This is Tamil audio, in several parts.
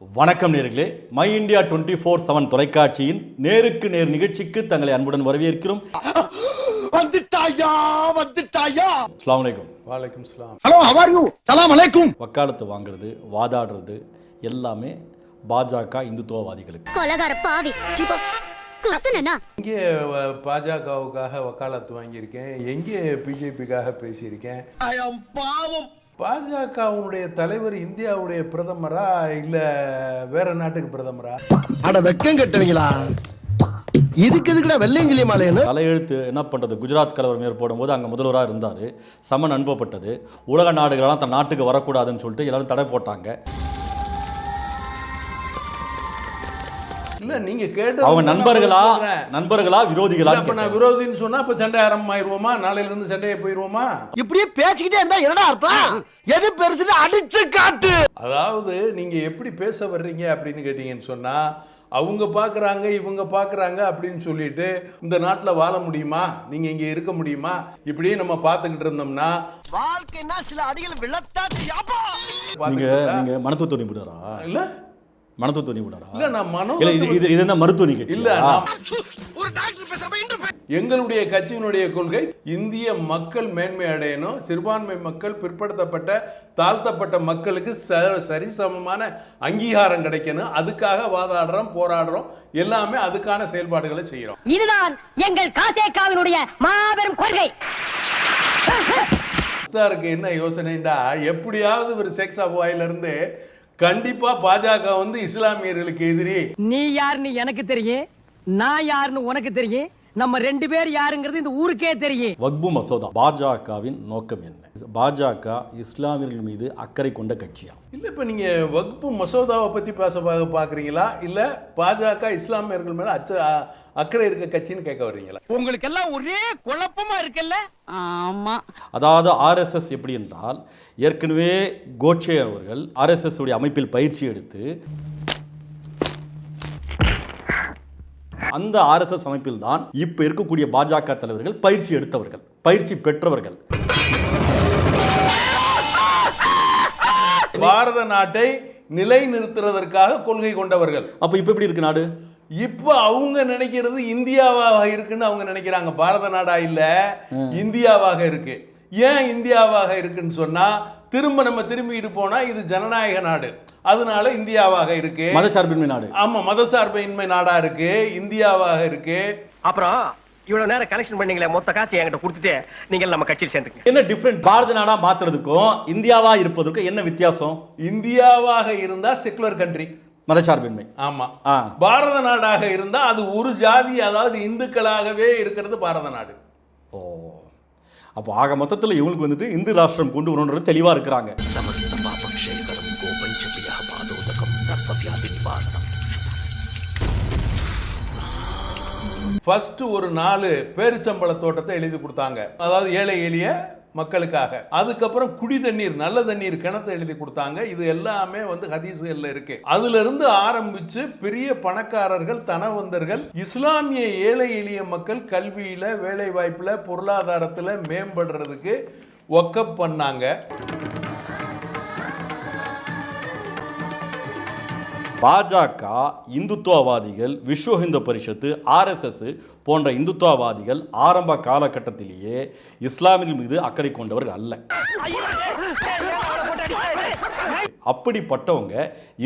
வணக்கம் நேர்களே. My India twenty four seven தொலைக்காட்சியின் நேருக்கு நேர் நிகழ்ச்சிக்கு தங்களை அன்புடன் வரவேற்கிறோம். வந்துட்டாயா வந்துட்டாயா? அஸ்ஸலாமு அலைக்கும். வாலைக்கும் சலாம் ஹலோ ஹவர் யூ சலாம் அலைக்கும் வக்காலத்து வாங்குறது வாதாடுறது எல்லாமே பாஜக இந்துத்துவவாதிகளுக்கு. கொலகார பாவி. இங்கே பாஜகவுக்காக வக்காலத்து வாங்கியிருக்கேன். எங்கே பிஜேபிக்காக பேசியிருக்கேன். பாவம். பாஜகவுடைய தலைவர் இந்தியாவுடைய பிரதமரா இல்ல வேற நாட்டுக்கு பிரதமரா? அட வெக்கம் கட்டுவீங்களா? இதுக்கு எதுக்குடா வெள்ளையங்கிலி மாலையன்னு தலையெழுத்து என்ன பண்ணுறது குஜராத் கலவரம் ஏற்படும் போது அங்கே முதல்வராக இருந்தார். சமன் அனுப்பப்பட்டது. உலக நாடுகளெல்லாம் தன் நாட்டுக்கு வரக்கூடாதுன்னு சொல்லிட்டு எல்லாரும் தடை போட்டாங்க. இல்ல நீங்க கேட்டு அவங்க நண்பர்களா? நண்பர்களா? விரோதிகளா இப்ப நான் விரோதின்னு சொன்னா இப்ப சண்டை ஆரம்பமாயிருவோமா? நாளையில இருந்து சண்டையை போயிருவோமா? இப்படியே பேசிக்கிட்டே இருந்தா என்னடா அர்த்தம்? எது பெருசுன்னு அடிச்சு காட்டு. அதாவது நீங்க எப்படி பேச வர்றீங்க அப்படின்னு கேட்டீங்கன்னு சொன்னா அவங்க பார்க்குறாங்க இவங்க பார்க்குறாங்க அப்படின்னு சொல்லிட்டு இந்த நாட்டில் வாழ முடியுமா? நீங்கள் இங்கே இருக்க முடியுமா? இப்படியே நம்ம பார்த்துக்கிட்டு இருந்தோம்னா வாழ்க்கைன்னா சில அடிகள் விழத்தாச்சு யாப்பா நீங்க நீங்க மனத்துவ நிபுணரா இல்ல. மனத்துவ நிபுணரா இல்ல நான் மனோ இல்ல இது இது இது என்ன மருத்துவ நிகழ்ச்சி? இல்ல நான் எங்களுடைய கட்சியினுடைய கொள்கை இந்திய மக்கள் மேன்மை அடையணும் சிறுபான்மை மக்கள் பிற்படுத்தப்பட்ட தாழ்த்தப்பட்ட மக்களுக்கு ச- சரிசமமான அங்கீகாரம் கிடைக்கணும். அதுக்காக வாதாடுறோம் போராடுறோம். எல்லாமே அதுக்கான செயல்பாடுகளை செய்கிறோம் இதுதான் எங்கள் காசேக்காவினுடைய மாபெரும் கொள்கை. இருக்கு என்ன யோசனைண்டா? எப்படியாவது ஒரு செக்ஸ் ஆஃப் இருந்து கண்டிப்பா பாஜக வந்து இஸ்லாமியர்களுக்கு எதிரி. நீ யாருன்னு எனக்கு தெரியும் நான் யாருன்னு உனக்கு தெரியும் நம்ம ரெண்டு பேர் யாருங்கிறது இந்த ஊருக்கே தெரியும். வக்பு மசோதா பாஜகவின் நோக்கம் என்ன? பாஜக இஸ்லாமியர்கள் மீது அக்கறை கொண்ட கட்சியா? இல்ல இப்ப நீங்க வகுப்பு மசோதாவை பத்தி பேச பா- பாக்குறீங்களா? இல்ல பாஜக இஸ்லாமியர்கள் மேல அச்ச அக்கறை இருக்க கட்சின்னு கேட்க வர்றீங்களா? உங்களுக்கு எல்லாம் ஒரே குழப்பமா இருக்குல்ல? ஆமா. அதாவது ஆர்எஸ்எஸ் எப்படி என்றால் ஏற்கனவே கோட்சே அவர்கள் ஆர்எஸ்எஸ் உடைய அமைப்பில் பயிற்சி எடுத்து அந்த ஆர்எஸ்எஸ் அமைப்பில் தான் இப்ப இருக்கக்கூடிய பாஜக தலைவர்கள் பயிற்சி எடுத்தவர்கள் பயிற்சி பெற்றவர்கள். பாரத நாட்டை நிலை நிறுத்துறதற்காக கொள்கை கொண்டவர்கள். அப்ப இப்ப எப்படி இருக்கு நாடு? இப்போ அவங்க நினைக்கிறது இந்தியாவாக இருக்குன்னு அவங்க நினைக்கிறாங்க. பாரத நாடா இல்ல இந்தியாவாக இருக்கு. ஏன் இந்தியாவாக இருக்குன்னு சொன்னா திரும்ப நம்ம திரும்பிட்டு போனா இது ஜனநாயக நாடு. அதனால இந்தியாவாக இருக்கு. மதசார்பின்மை நாடு. ஆமா மதசார்பின்மை நாடா இருக்கு. இந்தியாவாக இருக்கு. அப்புறம் இவ்வளவு நேரம் கலெக்ஷன் பண்ணீங்களே மொத்த காசு என்கிட்ட கொடுத்துட்டு நீங்கள் நம்ம கட்சியில் சேர்ந்துங்க என்ன டிஃப்ரெண்ட் பாரத நாடா மாத்துறதுக்கும் இந்தியாவா இருப்பதற்கும் என்ன வித்தியாசம்? இந்தியாவாக இருந்தா செக்குலர் கண்ட்ரி மதசார்பின்மை ஆமா. பாரத நாடாக இருந்தா அது ஒரு ஜாதி அதாவது இந்துக்களாகவே இருக்கிறது பாரத நாடு. ஓ. அப்போ ஆக மொத்தத்தில் இவங்களுக்கு வந்துட்டு இந்து ராஷ்டிரம் கொண்டு வரணுன்றது தெளிவா இருக்கிறாங்க. ஃபர்ஸ்ட் ஒரு நாலு பேரிச்சம்பழ தோட்டத்தை எழுதி கொடுத்தாங்க. அதாவது ஏழை எளிய மக்களுக்காக. அதுக்கப்புறம் குடி தண்ணீர் நல்ல தண்ணீர் கிணத்தை எழுதி கொடுத்தாங்க. இது எல்லாமே வந்து ஹதீஸ்கள்ல இருக்கு. அதுல இருந்து ஆரம்பிச்சு பெரிய பணக்காரர்கள் தனவந்தர்கள் இஸ்லாமிய ஏழை எளிய மக்கள் கல்வியில வேலை வாய்ப்புல பொருளாதாரத்துல மேம்படுறதுக்கு ஒக்கப் பண்ணாங்க. பாஜக இந்துத்துவவாதிகள் விஸ்வ ஹிந்து பரிஷத்து ஆர்எஸ்எஸ் போன்ற இந்துத்துவவாதிகள் ஆரம்ப காலகட்டத்திலேயே இஸ்லாமியின் மீது அக்கறை கொண்டவர்கள் அல்ல. அப்படிப்பட்டவங்க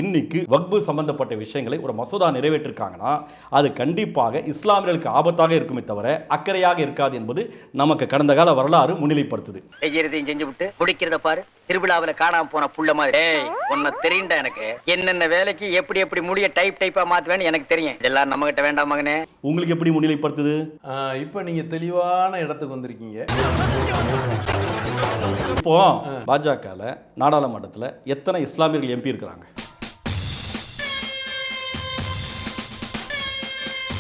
இன்னைக்கு வக்பு சம்பந்தப்பட்ட விஷயங்களை ஒரு மசோதா நிறைவேற்றிருக்காங்கன்னா அது கண்டிப்பாக இஸ்லாமியர்களுக்கு ஆபத்தாக இருக்குமே தவிர அக்கறையாக இருக்காது என்பது நமக்கு கடந்த கால வரலாறு முன்னிலைப்படுத்துது. செய்யறதையும் செஞ்சு விட்டு முடிக்கிறத பாரு. திருவிழாவுல காணாம போன புள்ள மாதிரி. ஏய் உன்னை தெரியும்டா எனக்கு. என்னென்ன வேலைக்கு எப்படி எப்படி முடிய டைப் டைப்பா மாத்துவேன்னு எனக்கு தெரியும். இதெல்லாம் நம்ம கிட்ட வேண்டாம் மகனே. உங்களுக்கு எப்படி முன்னிலைப்படுத்துது? இப்ப நீங்க தெளிவான இடத்துக்கு வந்திருக்கீங்க. இப்போ பாஜகவில் நாடாளுமன்றத்தில் எத்தனை இஸ்லாமியர்கள் எம்பி இருக்கிறாங்க?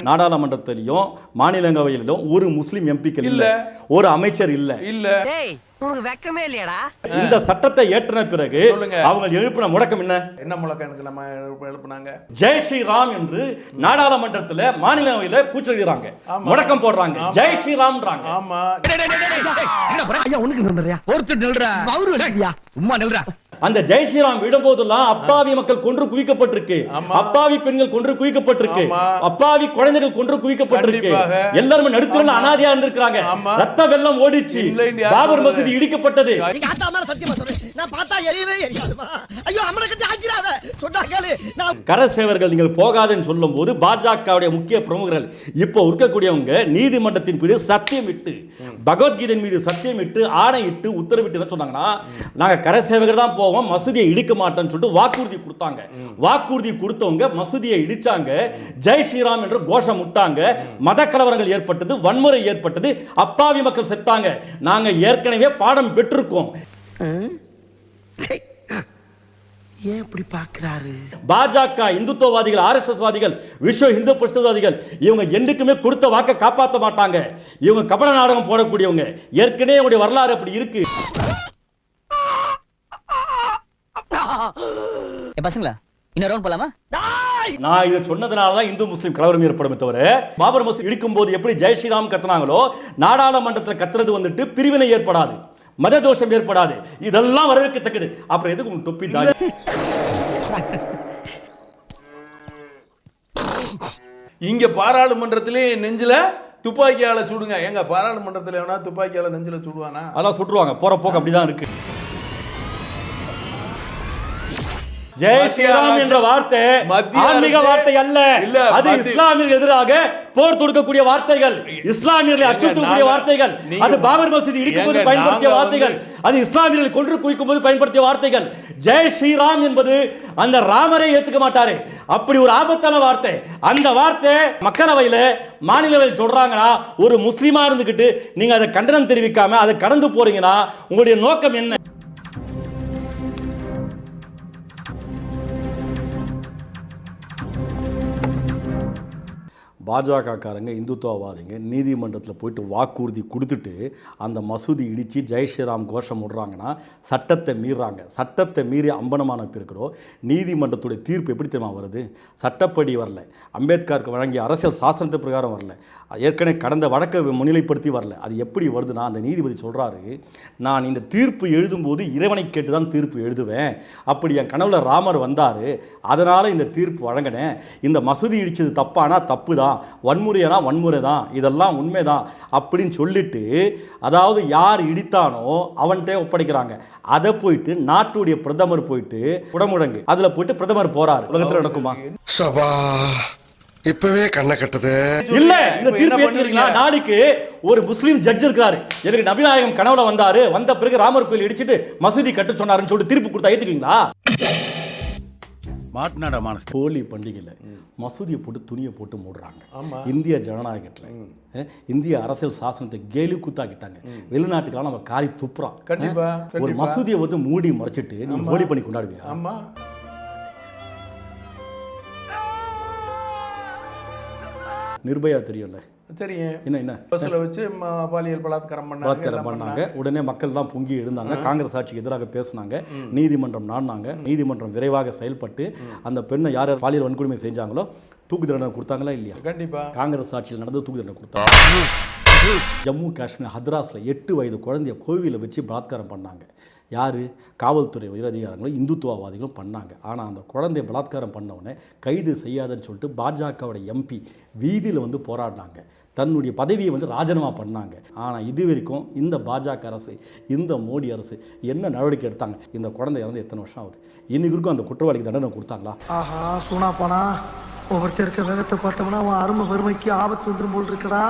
நாடாளுமன்றத்திலையும் மாநிலங்களவையிலும் ஒரு முஸ்லிம் எம்பிக்கள் இல்ல. ஒரு அமைச்சர் இல்ல. இல்ல. வெக்கமே இல்லையாடா. இந்த சட்டத்தை ஏற்றின பிறகு சொல்லுங்க. அவங்க எழுப்பின முழக்கம் என்ன? என்ன முழக்கம் எனக்கு நம்ம எழுப்பு- எழுப்புனாங்க? ஜெய் ஸ்ரீராம் என்று நாடாளுமன்றத்துல மாநிலவையில கூச்சலிடுறாங்க. ஆமா. முழக்கம் போடுறாங்க. ஜெய் ஸ்ரீராம்ன்றாங்க. ஆமா. ஐயா உனக்கு நின்றுறியா ஒருத்தர் நில்றா. அவரு இல்லையா சும்மா நில்றா. அந்த ஜெய் ஸ்ரீராம் விடும்போதெல்லாம் அப்பாவி மக்கள் கொன்று குவிக்கப்பட்டிருக்கு. அப்பாவி பெண்கள் கொன்று குவிக்கப்பட்டிருக்கு. அப்பாவி குழந்தைகள் கொன்று குவிக்கப்பட்டிருக்கு. எல்லாரும் நடுத்தரல. அனாதையா இருந்திருக்காங்க ஆமா. ரத்த வெள்ளம் ஓடிச்சு பாபர்? மசூதி இடிக்கப்பட்டது சத்தியமா நான் பார்த்தா எரியவே எரியாதுமா ஐயோ அம்மனை கட்டி ஆக்கிறாத சொன்னா கேளு. நான் கரசேவர்கள் நீங்கள் போகாதுன்னு சொல்லும் போது பாஜகவுடைய முக்கிய பிரமுகர்கள் இப்போ இருக்கக்கூடியவங்க நீதிமன்றத்தின் மீது சத்தியமிட்டு பகவத்கீதையின் மீது சத்தியமிட்டு ஆணையிட்டு உத்தரவிட்டு என்ன சொன்னாங்கன்னா நாங்க கரசேவகர் தான் போவோம் மசூதியை இடிக்க மாட்டோம்னு சொல்லிட்டு வாக்குறுதி கொடுத்தாங்க. வாக்குறுதி கொடுத்தவங்க மசூதியை இடிச்சாங்க. ஜெய் ஸ்ரீராம் என்று கோஷம் விட்டாங்க மத கலவரங்கள் ஏற்பட்டது வன்முறை ஏற்பட்டது. அப்பாவி மக்கள் செத்தாங்க. நாங்க ஏற்கனவே பாடம் பெற்றிருக்கோம். ஏன் இப்படி பாக்குறாரு பாஜக இந்துத்துவவாதிகள் ஆர்எஸ்எஸ் வாதிகள் விஸ்வ இந்து பரிசுவாதிகள் இவங்க என்னைக்குமே கொடுத்த வாக்கை காப்பாற்ற மாட்டாங்க. இவங்க கபட நாடகம் போடக்கூடியவங்க. ஏற்கனவே இவங்களுடைய வரலாறு அப்படி இருக்கு. பசங்களா இன்னொரு ரவுண்ட் போலாமா? நான் இதை சொன்னதுனால தான் இந்து முஸ்லீம் கலவரம் ஏற்படுமே தவிர பாபர் மசூதி இடிக்கும் போது எப்படி ஜெய் ஸ்ரீராம் கத்துனாங்களோ நாடாளுமன்றத்தில் கத்துறது வந்துட்டு பிரிவினை ஏற்படாது. மத தோஷம் ஏற்படாது. இதெல்லாம் வரவேற்கத்தக்கது. அப்புறம் எதுக்கு உங்க தொப்பி தாடி இங்க பாராளுமன்றத்திலே நெஞ்சில துப்பாக்கியால சுடுங்க. எங்க பாராளுமன்றத்துல வேணா துப்பாக்கியால நெஞ்சில சுடுவானா? அதெல்லாம் சுட்டுருவாங்க. போற போக்கு அப்படிதான் இருக்கு. ஜெய் ஸ்ரீராம் என்ற வார்த்தை ஆன்மீக வார்த்தை அல்ல. அது இஸ்லாமியர்கள் எதிராக போர் தொடுக்கக்கூடிய வார்த்தைகள். இஸ்லாமியர்களை அச்சுறுத்தக்கூடிய வார்த்தைகள். அது பாபர் மசூதி இடிக்கும் போது பயன்படுத்திய வார்த்தைகள். அது இஸ்லாமியர்களை கொன்று குவிக்கும் போது பயன்படுத்திய வார்த்தைகள். ஜெய் ஸ்ரீராம் என்பது அந்த ராமரை ஏத்துக்க மாட்டாரு. அப்படி ஒரு ஆபத்தான வார்த்தை. அந்த வார்த்தை மக்களவையில மாநிலவையில் சொல்றாங்கன்னா ஒரு முஸ்லீமா இருந்துகிட்டு நீங்க அதை கண்டனம் தெரிவிக்காம அதை கடந்து போறீங்கன்னா உங்களுடைய நோக்கம் என்ன? பாஜகக்காரங்க இந்துத்துவவாதிங்க நீதிமன்றத்தில் போயிட்டு வாக்குறுதி கொடுத்துட்டு அந்த மசூதி இடித்து ஜெய் ஸ்ரீராம் கோஷம் விடுறாங்கன்னா சட்டத்தை மீறாங்க. சட்டத்தை மீறி அம்பனமான இருக்கிறோம் நீதிமன்றத்துடைய தீர்ப்பு எப்படி தெரியுமா வருது? சட்டப்படி வரல. அம்பேத்கருக்கு வழங்கிய அரசியல் சாசனத்து பிரகாரம் வரல. ஏற்கனவே கடந்த வழக்கை முன்னிலைப்படுத்தி வரல. அது எப்படி வருதுன்னா அந்த நீதிபதி சொல்கிறாரு நான் இந்த தீர்ப்பு எழுதும்போது இறைவனை கேட்டு தான் தீர்ப்பு எழுதுவேன். அப்படி என் கனவில் ராமர் வந்தார். அதனால் இந்த தீர்ப்பு வழங்கினேன். இந்த மசூதி இடித்தது தப்பானா தப்பு தான் வன்முறையானா வன்முறை தான் இதெல்லாம் உண்மைதான் அப்படின்னு சொல்லிட்டு அதாவது யார் இடித்தானோ அவன்கிட்ட ஒப்படைக்கிறாங்க. அதை போயிட்டு நாட்டுடைய பிரதமர் போயிட்டு குடமுழங்கு அதில் போயிட்டு பிரதமர் போறாரு. உலகத்தில் நடக்குமா? சபா இப்பவே கண்ணை கட்டுது. இல்ல இந்த தீர்ப்பு ஏத்துக்கிறீங்களா? நாளைக்கு ஒரு முஸ்லீம் ஜட்ஜ் இருக்காரு. எனக்கு நபிநாயகம் கனவுல வந்தாரு. வந்த பிறகு ராமர் கோயில் இடிச்சிட்டு மசூதி கட்ட சொன்னாருன்னு சொல்லிட்டு தீர்ப்பு கொடுத்தா ஏத்துக்குவீங்களா? மாட்டினாடா மானஸ் ஹோலி பண்டிகையில் மசூதியை போட்டு துணியை போட்டு மூடுறாங்க. இந்திய ஜனநாயகத்தில். இந்திய அரசியல் சாசனத்தை கேலி கூத்தாக்கிட்டாங்க. வெளிநாட்டுக்கெல்லாம் நம்ம காரி துப்புறான் கண்டிப்பா, ஒரு. மசூதியை வந்து மூடி மறைச்சிட்டு நீ. ஹோலி பண்ணி கொண்டாடுவியா? ஆமா. நிர்பயா தெரியும்ல? தெரியும். என்ன என்ன? பஸ்ல வச்சு பாலியல் பலாத்காரம் பண்ணாங்க பலாத்காரம் பண்ணாங்க. உடனே மக்கள் தான் பொங்கி எழுந்தாங்க. காங்கிரஸ் ஆட்சிக்கு எதிராக பேசினாங்க. நீதிமன்றம் நாடினாங்க. நீதிமன்றம் விரைவாக செயல்பட்டு அந்த பெண்ணை யார் யார் பாலியல் வன்கொடுமை செஞ்சாங்களோ தூக்கு தண்டனை கொடுத்தாங்களா இல்லையா? கண்டிப்பா. காங்கிரஸ் ஆட்சியில் நடந்து தூக்கு தண்டனை கொடுத்தாங்க ஜம்மு காஷ்மீர் ஹத்ராஸில் எட்டு வயது குழந்தைய கோவிலில் வச்சு பலாத்காரம் பண்ணாங்க. யார்? காவல்துறை உயரதிகாரங்களும் இந்துத்துவவாதிகளும் பண்ணாங்க. ஆனால் அந்த குழந்தைய பலாத்காரம் பண்ணவுடனே கைது செய்யாதுன்னு சொல்லிட்டு பாஜகவோட எம்பி வீதியில் வந்து போராடினாங்க. தன்னுடைய பதவியை வந்து ராஜினாமா பண்ணாங்க. ஆனால் இது வரைக்கும் இந்த பாஜக அரசு இந்த மோடி அரசு என்ன நடவடிக்கை எடுத்தாங்க? இந்த குழந்தை இறந்து எத்தனை வருஷம் ஆகுது? இன்னைக்கு வரைக்கும் அந்த குற்றவாளிக்கு தண்டனை கொடுத்தாங்களா? ஆஹா சூனா போனா ஒவ்வொருத்தர் வேகத்தை பார்த்தோம்னா அவன் அருமை வறுமைக்கு ஆபத்து வந்துடும் போல் இருக்கடா.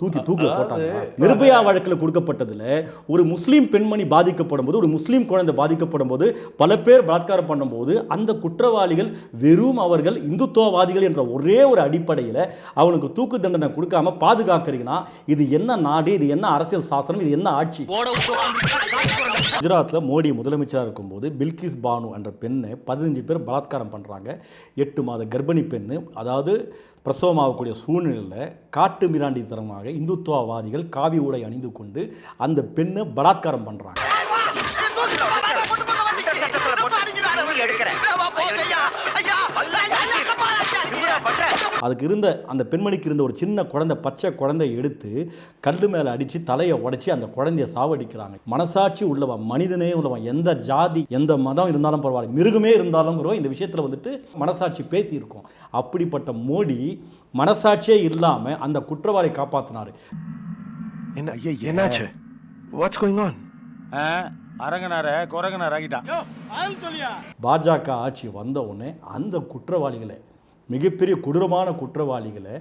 தூக்கி தூக்கில் போட்டாங்க. நிர்பயா வழக்கில் கொடுக்கப்பட்டதுல ஒரு முஸ்லீம் பெண்மணி பாதிக்கப்படும் போது ஒரு முஸ்லீம் குழந்தை பாதிக்கப்படும் போது பல பேர் பலாத்காரம் பண்ணும்போது அந்த குற்றவாளிகள் வெறும் அவர்கள் இந்துத்துவவாதிகள் என்ற ஒரே ஒரு அடிப்படையில் அவனுக்கு தூக்கு தண்டனை கொடுக்காம பாதுகாக்கிறீங்கன்னா இது என்ன நாடு இது என்ன அரசியல் சாசனம் இது என்ன ஆட்சி? குஜராத்தில் மோடி முதலமைச்சராக இருக்கும்போது பில்கிஸ் பானு என்ற பெண்ணை பதினஞ்சு பேர் பலாத்காரம் பண்ணுறாங்க எட்டு மாத கர்ப்பிணி பெண்ணு அதாவது பிரசவமாகக்கூடிய சூழ்நிலையில் காட்டு மிராண்டித்தனமாக இந்துத்துவவாதிகள் காவி உடை அணிந்து கொண்டு அந்த பெண்ணை பலாத்காரம் பண்ணுறாங்க அதுக்கு இருந்த அந்த பெண்மணிக்கு இருந்த ஒரு சின்ன குழந்தை பச்சை குழந்தையை எடுத்து கல் மேலே அடித்து தலையை உடைச்சி அந்த குழந்தைய சாவடிக்கிறாங்க. மனசாட்சி உள்ளவன் மனிதனே உள்ளவன் எந்த ஜாதி எந்த மதம் இருந்தாலும் பரவாயில்ல. மிருகமே இருந்தாலும்ங்கிறோம் இந்த விஷயத்தில் வந்துட்டு மனசாட்சி பேசியிருக்கோம். அப்படிப்பட்ட மோடி மனசாட்சியே இல்லாமல் அந்த குற்றவாளி காப்பாற்றினார் என்ன என்னாச்சு? வாட்ஸ் கோயிங் ஆன் அரங்கனார குரங்கனார் ஆகிட்டான். பாஜக ஆட்சி வந்த உடனே அந்த குற்றவாளிகளை மிகப்பெரிய கொடூரமான குற்றவாளிகளை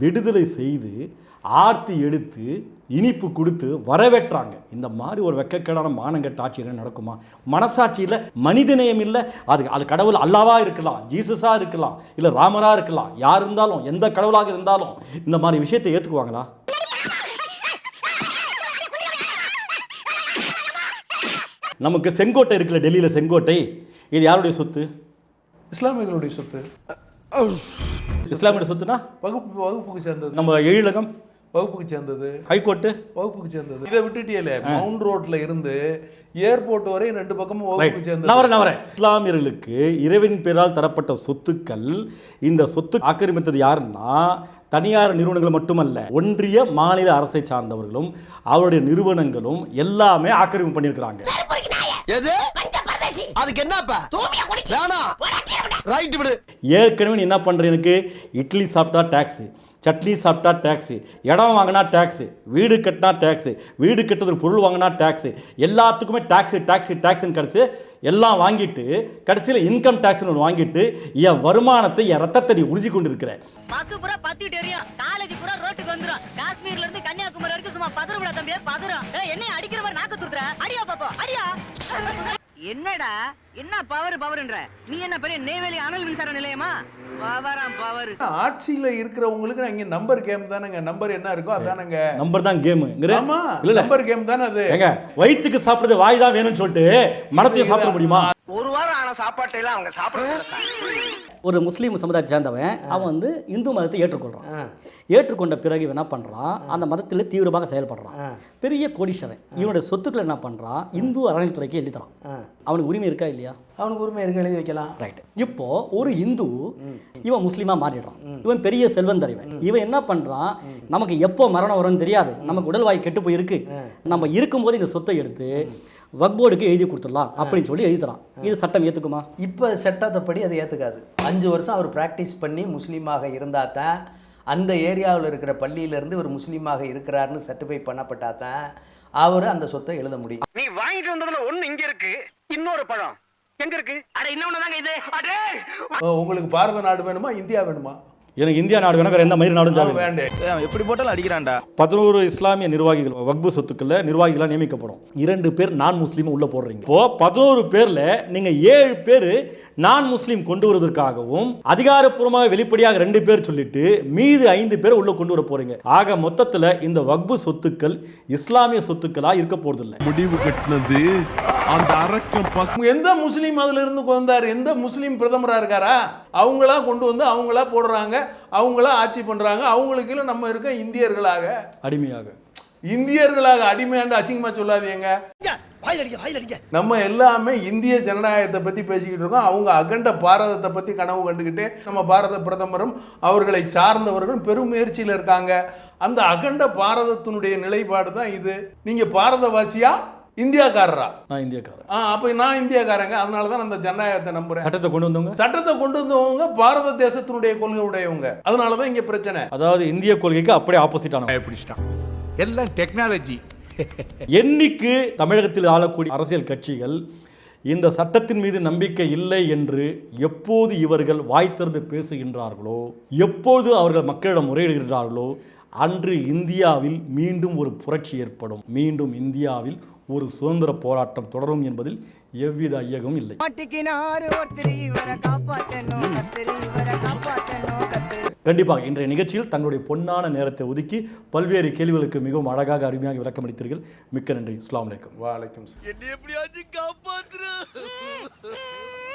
விடுதலை செய்து ஆர்த்தி எடுத்து இனிப்பு கொடுத்து வரவேற்றாங்க. இந்த மாதிரி ஒரு வெக்கக்கேடான மானங்கெட்ட ஆட்சி என்ன நடக்குமா? மனசாட்சியில் மனிதநேயம் இல்லை. அது அது கடவுள் அல்லாவா இருக்கலாம் ஜீசஸாக இருக்கலாம் இல்லை ராமராக இருக்கலாம். யார் இருந்தாலும் எந்த கடவுளாக இருந்தாலும் இந்த மாதிரி விஷயத்தை ஏற்றுக்குவாங்களா நமக்கு செங்கோட்டை இருக்குல்ல டெல்லியில் செங்கோட்டை. இது யாருடைய சொத்து? இஸ்லாமியர்களுடைய சொத்து. இஸ்லாமிய சொத்துனா வகுப்பு வகுப்புக்கு சேர்ந்தது. நம்ம எழிலகம் வகுப்புக்கு சேர்ந்தது. ஹைகோர்ட்டு. வகுப்புக்கு சேர்ந்தது. இதை விட்டுட்டியல மவுண்ட் ரோட்ல இருந்து ஏர்போர்ட் வரை ரெண்டு பக்கமும் வகுப்புக்கு சேர்ந்தது. நான் வரேன் நான் வரேன் இஸ்லாமியர்களுக்கு இறைவன் பேரால் தரப்பட்ட சொத்துக்கள் இந்த சொத்து ஆக்கிரமித்தது யாருன்னா தனியார் நிறுவனங்கள் மட்டுமல்ல ஒன்றிய மாநில அரசை சார்ந்தவர்களும் அவருடைய நிறுவனங்களும் எல்லாமே ஆக்கிரமிப்பு பண்ணியிருக்கிறாங்க. எது? அதுக்கு என்னப்பா? வேணாம் ரைட் விடு. ஏற்கனவே நீ என்ன பண்ணுற எனக்கு? இட்லி சாப்பிட்டா டேக்ஸு சட்னி சாப்பிட்டா டேக்ஸு இடம் வாங்கினா டேக்ஸு வீடு கட்டினா டேக்ஸு வீடு கட்டுறதுக்கு பொருள் வாங்கினா டேக்ஸு எல்லாத்துக்குமே டேக்ஸு டேக்ஸு டேக்ஸுன்னு கிடச்சி எல்லாம் வாங்கிட்டு கடைசியில் இன்கம் டேக்ஸ்னு ஒன்று வாங்கிட்டு என் வருமானத்தை என் ரத்தத்தை நீ உறிஞ்சி கொண்டு இருக்கிற பஸ் பூரா பத்திட்டு எரியும் காலேஜ் பூரா ரோட்டுக்கு வந்துரும். காஷ்மீர்ல இருந்து கன்னியாகுமரி வரைக்கும் சும்மா பதறுபடா தம்பி பதறும் என்னைய அடிக்கிற மாதிரி நாக்க தூக்குற அடியா பாப்போம். அடியா. என்னடா? என்ன பவர் பவர்ன்ற? நீ என்ன பெரிய நெய்வேலி அனல் மின்சார நிலையமா? பவராம் பவர். ஆட்சியில இருக்கிறவங்களுக்கு இங்க நம்பர் கேம் தானேங்க. நம்பர் என்ன இருக்கோ அதானங்க. நம்பர் தான் கேமுங்கிற ஆமா இல்ல இல்ல. நம்பர் கேம் தானே அது. ஏங்க வயிற்றுக்கு சாப்பிடுறது வாய் தான் வேணும்னு சொல்லிட்டு மனத்தையும் சாப்பிட முடியுமா? ஒரு வாரம் ஆன சாப்பாட்டை எல்லாம் அவங்க சாப்பிட ஒரு முஸ்லீம் சமுதாயத்தை சேர்ந்தவன் அவன் வந்து இந்து மதத்தை ஏற்றுக்கொள்றான். ஏற்றுக்கொண்ட பிறகு இவன் என்ன பண்றான்? அந்த மதத்தில் தீவிரமாக செயல்படுறான். பெரிய கோடீஸ்வரன். இவனுடைய சொத்துக்களை என்ன பண்றான்? இந்து அறநிலைத்துறைக்கு எழுதி தரான் அவனுக்கு உரிமை இருக்கா இல்லையா? அவனுக்கு உரிமை இருக்கு? எழுதி வைக்கலாம். ரைட் இப்போ ஒரு இந்து இவன் முஸ்லீமா மாறிடுறான். இவன் பெரிய செல்வந்தறிவன். இவன் என்ன பண்றான்? நமக்கு எப்போ மரணம் வரும்னு தெரியாது. நமக்கு உடல்வாய் கெட்டு போயிருக்கு. நம்ம இருக்கும்போது இந்த சொத்தை எடுத்து வக்போர்டுக்கு எழுதி கொடுத்துடலாம் அப்படின்னு சொல்லி எழுதித்தரான். இது சட்டம் ஏத்துக்குமா? இப்போ சட்டத்தைப்படி அதை ஏற்றுக்காது அஞ்சு வருஷம் அவர் ப்ராக்டிஸ் பண்ணி முஸ்லீமாக இருந்தால் தான் அந்த ஏரியாவில் இருக்கிற பள்ளியிலேருந்து இவர் முஸ்லீமாக இருக்கிறாருன்னு சர்டிஃபை பண்ணப்பட்டா தான் அவர் அந்த சொத்தை எழுத முடியும். நீ வாங்கிட்டு வந்ததுல ஒண்ணு இங்க இருக்கு இன்னொரு பழம். எங்க இருக்கு? அட இன்னொன்னு தாங்க இது. அடே! உங்களுக்கு பாரத நாடு வேணுமா இந்தியா வேணுமா? எனக்கு இந்தியா நாடு வேணா வேற எந்த மயிறு நாடும் தேவையில்லை. வேண்டே. எப்படி போட்டாலும் அடிக்கிறான்டா. பதினோரு இஸ்லாமிய நிர்வாகிகள் வக்பு சொத்துக்களில் நிர்வாகிகளாக நியமிக்கப்படும். இரண்டு பேர் நான் முஸ்லீம் உள்ள போடுறீங்க. இப்போ பதினோரு பேர்ல நீங்க ஏழு பேர் நான் முஸ்லீம் கொண்டு வருவதற்காகவும் அதிகாரப்பூர்வமாக வெளிப்படையாக ரெண்டு பேர் சொல்லிட்டு மீது ஐந்து பேர் உள்ள கொண்டு வர போறீங்க. ஆக மொத்தத்துல இந்த வக்பு சொத்துக்கள் இஸ்லாமிய சொத்துக்களா இருக்க போறதில்லை. முடிவு கட்டினது அந்த அரக்கம் பச எந்த முஸ்லீம் அதுல இருந்து வந்தார்? எந்த முஸ்லீம் பிரதமரா இருக்காரா? அவங்களா கொண்டு வந்து அவங்களா போடுறாங்க அவங்களா ஆட்சி பண்றாங்க. அவங்களுக்கு நம்ம இருக்க இந்தியர்களாக. அடிமையாக. இந்தியர்களாக அடிமையாண்டு அசிங்கமா சொல்லாதீங்க. நம்ம எல்லாமே இந்திய ஜனநாயகத்தை பத்தி பேசிக்கிட்டு இருக்கோம். அவங்க அகண்ட பாரதத்தை பத்தி கனவு கண்டுக்கிட்டு நம்ம பாரத பிரதமரும் அவர்களை சார்ந்தவர்களும் பெரும் முயற்சியில் இருக்காங்க. அந்த அகண்ட பாரதத்தினுடைய நிலைப்பாடு தான் இது. நீங்க பாரதவாசியா? இந்தியாக்காரரா? நான் இந்தியக்காரன். ஆ அப்ப நான் இந்தியாக்காரங்க. அதனால தான் அந்த ஜனநாயகத்தை நம்புறேன். சட்டத்தை கொண்டு வந்தவங்க? சட்டத்தை கொண்டு வந்தவங்க பாரத தேசத்தினுடைய கொள்கை உடையவங்க. அதனால தான் இங்க பிரச்சனை. அதாவது இந்திய கொள்கைக்கு அப்படியே ஆப்போசிட்டான எல்லாம் டெக்னாலஜி என்னைக்கு தமிழகத்தில் ஆளக்கூடிய அரசியல் கட்சிகள் இந்த சட்டத்தின் மீது நம்பிக்கை இல்லை என்று எப்போது இவர்கள் வாய் திறந்து பேசுகின்றார்களோ எப்போது அவர்கள் மக்களிடம் முறையிடுகின்றார்களோ அன்று இந்தியாவில் மீண்டும் ஒரு புரட்சி ஏற்படும். மீண்டும் இந்தியாவில் ஒரு சுதந்திர போராட்டம் தொடரும் என்பதில் எவ்வித ஐயகமும் இல்லை. கண்டிப்பாக இன்றைய நிகழ்ச்சியில் தங்களுடைய பொன்னான நேரத்தை ஒதுக்கி பல்வேறு கேள்விகளுக்கு மிகவும் அழகாக அருமையாக விளக்கமளித்தீர்கள். மிக்க நன்றி. அஸ்ஸலாமு அலைக்கும். வாழைக்கும் என்ன எப்படியாச்சும் காப்பாத்துற